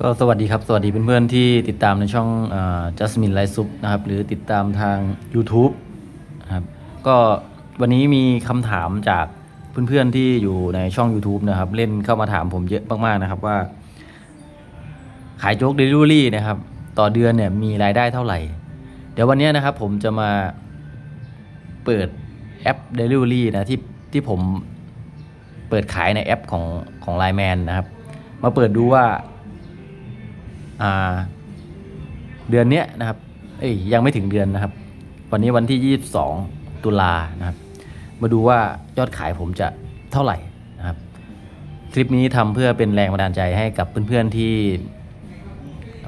ก็สวัสดีครับ สวัสดีเพื่อนๆที่ติดตามในช่องจัสมินไลซุปนะครับ หรือติดตามทาง YouTube นะครับก็วันนี้มีคำถามจากเพื่อนๆที่อยู่ในช่อง YouTube นะครับ เล่นเข้ามาถามผมเยอะมากๆนะครับว่า ขายโจ๊กเดลิเวอรี่นะครับ ต่อเดือนเนี่ยมีรายได้เท่าไหร่ เดี๋ยววันนี้นะครับผมจะมาเปิดแอป Delivery นะที่ที่ผมเปิดขายในแอปของของ Line Man นะครับ มาเปิดดูว่า เดือนเนี้ยนะครับ เอ้ยยังไม่ถึงเดือนนะครับ วันนี้วันที่ 22 ตุลานะครับ มาดูว่ายอดขายผมจะเท่าไหร่นะครับ คลิปนี้ทำเพื่อเป็นแรงบันดาลใจให้กับเพื่อนๆที่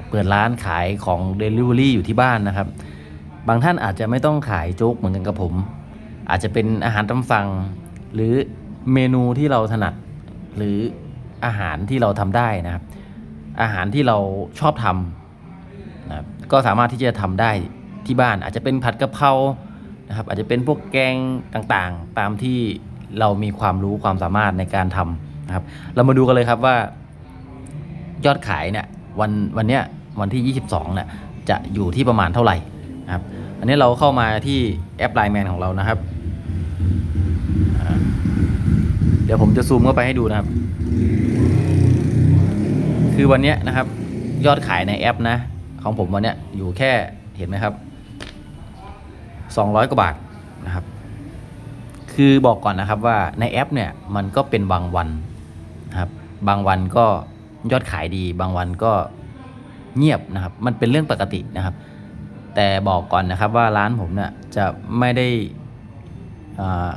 เปิดร้านขายของ Delivery อยู่ที่บ้านนะครับ บางท่านอาจจะไม่ต้องขายโจ๊กเหมือนกันกับผม อาจจะเป็นอาหารตามสั่งหรือเมนูที่เราถนัด หรืออาหารที่เราทำได้นะครับ อาหารที่เราชอบทำนะครับก็สามารถที่จะทำได้ที่บ้าน อาจจะเป็นผัดกะเพรานะครับอาจจะเป็นพวกแกงต่างๆ ตามที่เรามีความรู้ความสามารถในการทำนะครับ เรามาดูกันเลยครับว่ายอดขายเนี่ยวันวันเนี้ยวันที่ 22เนี่ยจะอยู่ที่ประมาณเท่าไหร่นะครับ อันนี้เราเข้ามาที่แอป Line Man ของเรานะครับ เดี๋ยวผมจะซูมเข้าไปให้ดูนะครับ คือวันนี้นะครับยอดขายในแอปนะ ของผมวันนี้อยู่แค่เห็นไหมครับ 200 กว่าบาทนะครับ คือบอกก่อนนะครับว่าในแอปเนี่ยมันก็เป็นบางวันนะครับ บางวันก็ยอดขายดี บางวันก็เงียบนะครับ มันเป็นเรื่องปกตินะครับ แต่บอกก่อนนะครับว่าร้านผมเนี่ยจะไม่ได้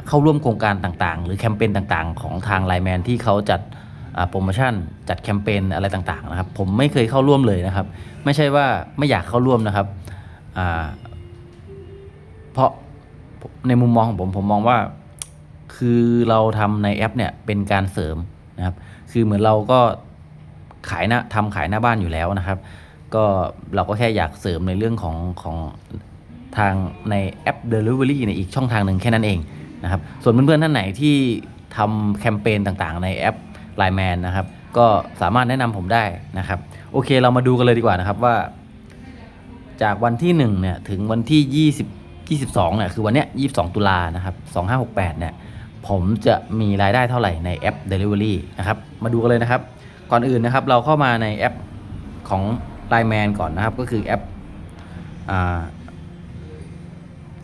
เข้าร่วมโครงการต่างๆ หรือแคมเปญต่างๆ ของทางไลแมนที่เขาจัด โปรโมชั่นจัดแคมเปญอะไรต่างๆนะครับ ผมไม่เคยเข้าร่วมเลยนะครับ ไม่ใช่ว่าไม่อยากเข้าร่วมนะครับเพราะในมุมมองของผมผมมองว่า คือเราทำในแอปเนี่ยเป็นการเสริมนะครับ คือเหมือนเราก็ขายหน้าทำขายหน้าบ้านอยู่แล้วนะครับ ก็เราก็แค่อยากเสริมในเรื่องของของทางในแอป Delivery ในอีกช่องทางหนึ่งแค่นั้นเองนะครับ ส่วนเพื่อนๆท่านไหนที่ทำแคมเปญต่างๆ ในแอป Line Man นะครับ ก็สามารถแนะนำผมได้นะครับ โอเคเรามาดูกันเลยดีกว่านะครับว่า จากวันที่ 1 เนี่ย ถึงวันที่ 20 22 เนี่ย คือวันเนี้ย 22 ตุลานะครับ 2568 เนี่ย ผมจะมีรายได้เท่าไหร่ในแอป Delivery นะครับ มาดูกันเลยนะครับ ก่อนอื่นนะครับ เราเข้ามาในแอปของ Line Man ก่อนนะครับ ก็คือแอปอ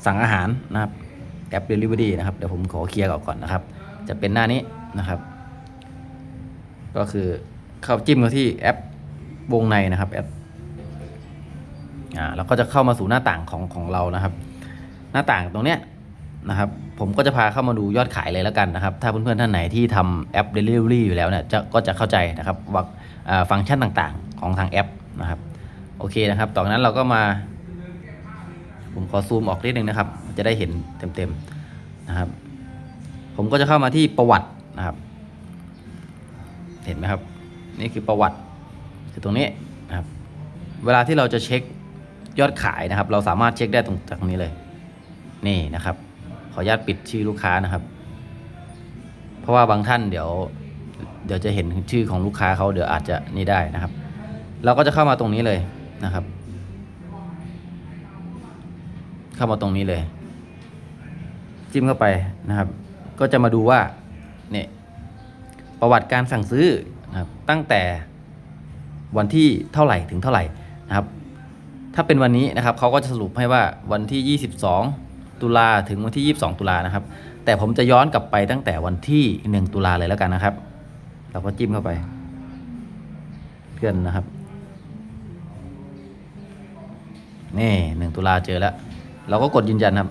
สั่งอาหารนะครับแอป Delivery นะครับ เดี๋ยวผมขอเคลียร์ก่อนนะครับ จะเป็นหน้านี้นะครับ ก็คือเข้าจิ้มเข้าที่แอปวงในนะครับแอปอ่าเราก็จะเข้ามาสู่หน้าต่างของของเรานะครับ หน้าต่างตรงเนี้ยนะครับ ผมก็จะพาเข้ามาดูยอดขายเลยแล้วกันนะครับ ถ้าเพื่อนๆท่านไหนที่ทำแอป Delivery อยู่แล้วเนี่ยจะก็จะเข้าใจนะครับว่าอ่าฟังก์ชันต่างๆของทางแอปนะครับ โอเคนะครับต่อจากนั้นเราก็มา ผมขอซูมออกนิดนึงนะครับ จะได้เห็นเต็มๆนะครับ ผมก็จะเข้ามาที่ประวัตินะครับ เห็นไหมครับ นี่คือประวัติคือตรงนี้นะครับ เวลาที่เราจะเช็คยอดขายนะครับ เราสามารถเช็คได้ตรงจากตรงนี้เลย นี่นะครับ ขออนุญาตปิดชื่อลูกค้านะครับ เพราะว่าบางท่านเดี๋ยว เดี๋ยวจะเห็นชื่อของลูกค้าเขาเดี๋ยวอาจจะนี่ได้นะครับ เราก็จะเข้ามาตรงนี้เลยนะครับ เข้ามาตรงนี้เลย จิ้มเข้าไปนะครับ ก็จะมาดูว่า ประวัติการสั่งซื้อนะครับตั้งแต่วันที่เท่าไหร่ถึงเท่าไหร่นะครับ ถ้าเป็นวันนี้นะครับเขาก็จะสรุปให้ว่าวันที่ 22 ตุลาถึงวันที่ 22 ตุลานะครับ แต่ผมจะย้อนกลับไปตั้งแต่วันที่ 1 ตุลาเลยแล้วกันนะครับ เราก็จิ้มเข้าไปเพื่อนนะครับนี่หนึ่งตุลาเจอแล้ว เราก็กดยืนยันครับ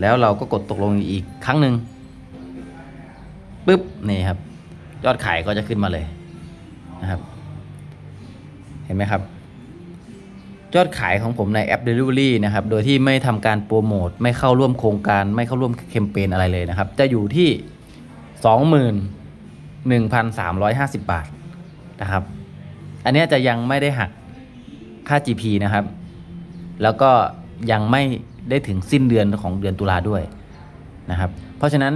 แล้วเราก็กดตกลงอีกครั้งหนึ่ง ปุ๊บนี่ครับ ยอดขายก็จะขึ้นมาเลยนะครับ เห็นไหมครับ ยอดขายของผมในแอป Delivery นะครับ โดยที่ไม่ทำการโปรโมทไม่เข้าร่วมโครงการ ไม่เข้าร่วมแคมเปญอะไรเลยนะครับ จะอยู่ที่ 21,350 บาทนะครับ อันนี้จะยังไม่ได้หักค่า GP นะครับ แล้วก็ยังไม่ได้ถึงสิ้นเดือนของเดือนตุลาด้วยนะครับ เพราะฉะนั้น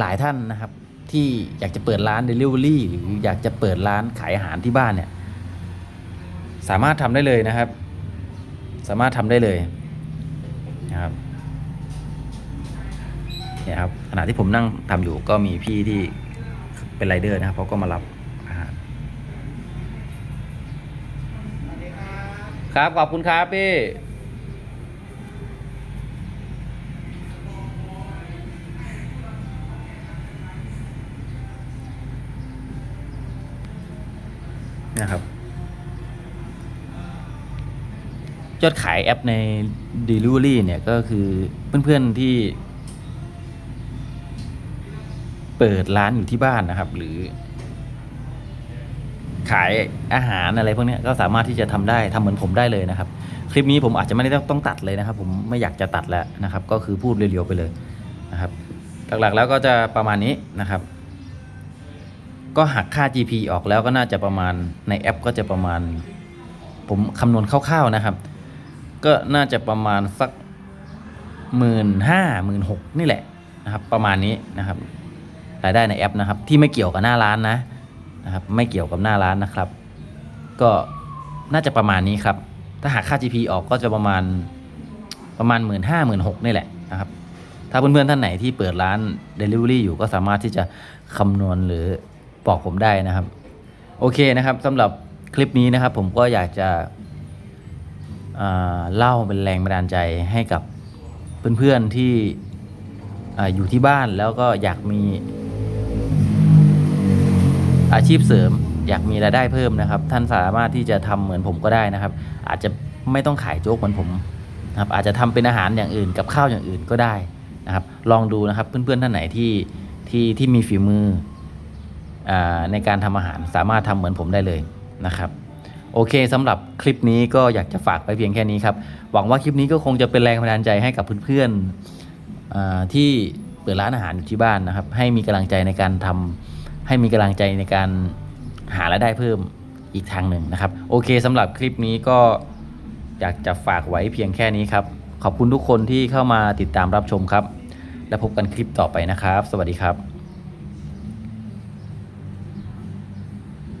หลาย ๆ ท่านนะครับ ที่อยากจะเปิดร้าน Delivery หรืออยากจะเปิดร้านขายอาหารที่บ้านเนี่ย สามารถทำได้เลยนะครับ สามารถทำได้เลยนะครับเนี่ยครับขณะที่ผมนั่งทำอยู่ก็มีพี่ที่เป็นไรเดอร์นะครับเขาก็มารับอาหารครับขอบคุณครับพี่ นะครับยอดขายแอปใน Delivery เนี่ยก็คือเพื่อนๆที่ เปิดร้านอยู่ที่บ้านนะครับ หรือ ขายอาหารอะไรพวกนี้ก็สามารถที่จะทำได้ทำเหมือนผมได้เลยนะครับ คลิปนี้ผมอาจจะไม่ได้ต้องต้องตัดเลยนะครับ ผมไม่อยากจะตัดแล้วนะครับ ก็คือพูดเรียวๆไปเลยนะครับ หลักๆแล้วก็จะประมาณนี้นะครับ ก็หักค่า GP ออกแล้วก็น่าจะประมาณในแอปก็จะประมาณ ผมคำนวณคร่าวๆนะครับ ก็น่าจะประมาณสักหมื่นห้าหมื่นหกนี่แหละนะครับ ประมาณนี้นะครับรายได้ในแอปนะครับ ที่ไม่เกี่ยวกับหน้าร้านนะนะครับ ไม่เกี่ยวกับหน้าร้านนะครับ ก็น่าจะประมาณนี้ครับ ถ้าหากค่า GP ออกก็จะประมาณประมาณหมื่นห้าหมื่นหกนี่แหละนะครับ ถ้าเพื่อนๆท่านไหนที่เปิดร้าน Delivery อยู่ก็สามารถที่จะคำนวณหรือ บอกผมได้นะครับ โอเคนะครับสำหรับคลิปนี้นะครับ ผมก็อยากจะเล่าเป็นแรงบันดาลใจให้กับเพื่อนๆที่ออยู่ที่บ้านแล้วก็อยากมีอาชีพเสริม อยากมีรายได้เพิ่มนะครับ ท่านสามารถที่จะทำเหมือนผมก็ได้นะครับ อาจจะไม่ต้องขายโจ๊กเหมือนผมนะครับ อาจจะทำเป็นอาหารอย่างอื่นกับข้าวอย่างอื่นก็ได้นะครับ ลองดูนะครับเพื่อนๆท่านไหนที่ที่ที่มีฝีมือ ในการทำอาหารสามารถทำเหมือนผมได้เลยนะครับโอเคสำหรับคลิปนี้ก็อยากจะฝากไปเพียงแค่นี้ครับ หวังว่าคลิปนี้ก็คงจะเป็นแรงบันดาลใจให้กับเพื่อนๆที่เปิดร้านอาหารอยู่ที่บ้านนะครับ ให้มีกำลังใจในการทำให้มีกำลังใจในการหารายได้เพิ่มอีกทางหนึ่งนะครับ โอเคสำหรับคลิปนี้ก็อยากจะฝากไว้เพียงแค่นี้ครับ ขอบคุณทุกคนที่เข้ามาติดตามรับชมครับ และพบกันคลิปต่อไปนะครับ สวัสดีครับ